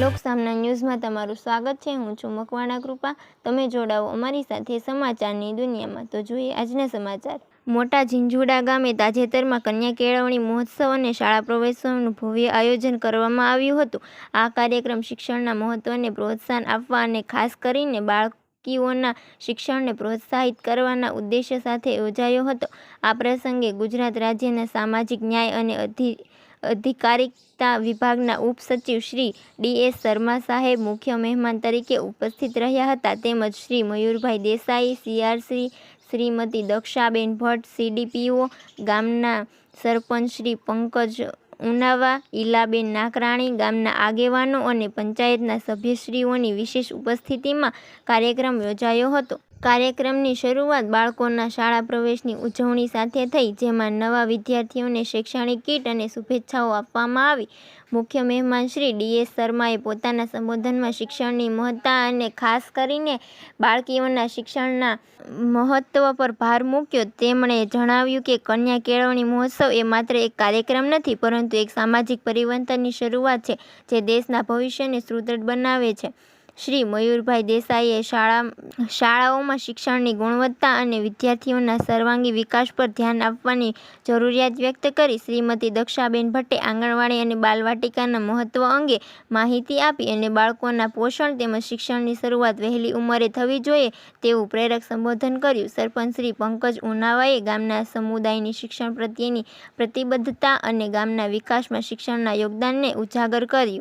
લોકસામના ન્યૂઝમાં તમારું સ્વાગત છે. હું છું મકવાણા કૃપા. તમે જોડાઓ અમારી સાથે સમાચારની દુનિયામાં. તો જોઈએ આજના સમાચાર. મોટા ઝીંઝુડા ગામે તાજેતરમાં કન્યા કેળવણી મહોત્સવ અને શાળા પ્રવેશનું ભવ્ય આયોજન કરવામાં આવ્યું હતું. આ કાર્યક્રમ શિક્ષણના મહત્વને પ્રોત્સાહન આપવા અને ખાસ કરીને બાળકીઓના શિક્ષણને પ્રોત્સાહિત કરવાના ઉદ્દેશ્ય સાથે યોજાયો હતો. આ પ્રસંગે ગુજરાત રાજ્યના સામાજિક ન્યાય અને અધિ અધિકારિતા વિભાગના ઉપસચિવ શ્રી ડી એસ શર્મા સાહેબ મુખ્ય મહેમાન તરીકે ઉપસ્થિત રહ્યા હતા તેમજ શ્રી મયુરભાઈ દેસાઈ સીઆરસી શ્રીમતી દક્ષાબેન ભટ્ટ સીડીપીઓ ગામના સરપંચ શ્રી પંકજ ઉનાવા, ઈલાબેન નાકરાણી, ગામના આગેવાનો અને પંચાયતના સભ્યશ્રીઓની વિશેષ ઉપસ્થિતિમાં કાર્યક્રમ યોજાયો હતો. કાર્યક્રમની શરૂઆત બાળકોના શાળા પ્રવેશની ઉજવણી સાથે થઈ, જેમાં નવા વિદ્યાર્થીઓને શૈક્ષણિક કીટ અને શુભેચ્છાઓ આપવામાં આવી. મુખ્ય મહેમાન શ્રી ડીએસ શર્માએ પોતાના સંબોધનમાં શિક્ષણની મહત્તા અને ખાસ કરીને બાળકીઓના શિક્ષણના મહત્વ પર ભાર મૂક્યો. તેમણે જણાવ્યું કે કન્યા કેળવણી મહોત્સવ એ માત્ર એક કાર્યક્રમ નથી, પરંતુ એક સામાજિક પરિવર્તનની શરૂઆત છે, જે દેશના ભવિષ્યને સુદૃઢ બનાવે છે. શ્રી મયુરભાઈ દેસાઈએ શાળા શાળાઓમાં શિક્ષણની ગુણવત્તા અને વિદ્યાર્થીઓના સર્વાંગી વિકાસ પર ધ્યાન આપવાની જરૂરિયાત વ્યક્ત કરી શ્રીમતી દક્ષાબેન ભટ્ટે આંગણવાડી અને બાલવાટિકાના મહત્વ અંગે માહિતી આપી અને બાળકોના પોષણ તેમજ શિક્ષણની શરૂઆત વહેલી ઉંમરે થવી જોઈએ તેવું પ્રેરક સંબોધન કર્યું. સરપંચ શ્રી પંકજ ઉનાવાએ ગામના સમુદાયની શિક્ષણ પ્રત્યેની પ્રતિબદ્ધતા અને ગામના વિકાસમાં શિક્ષણના યોગદાનને ઉજાગર કર્યું.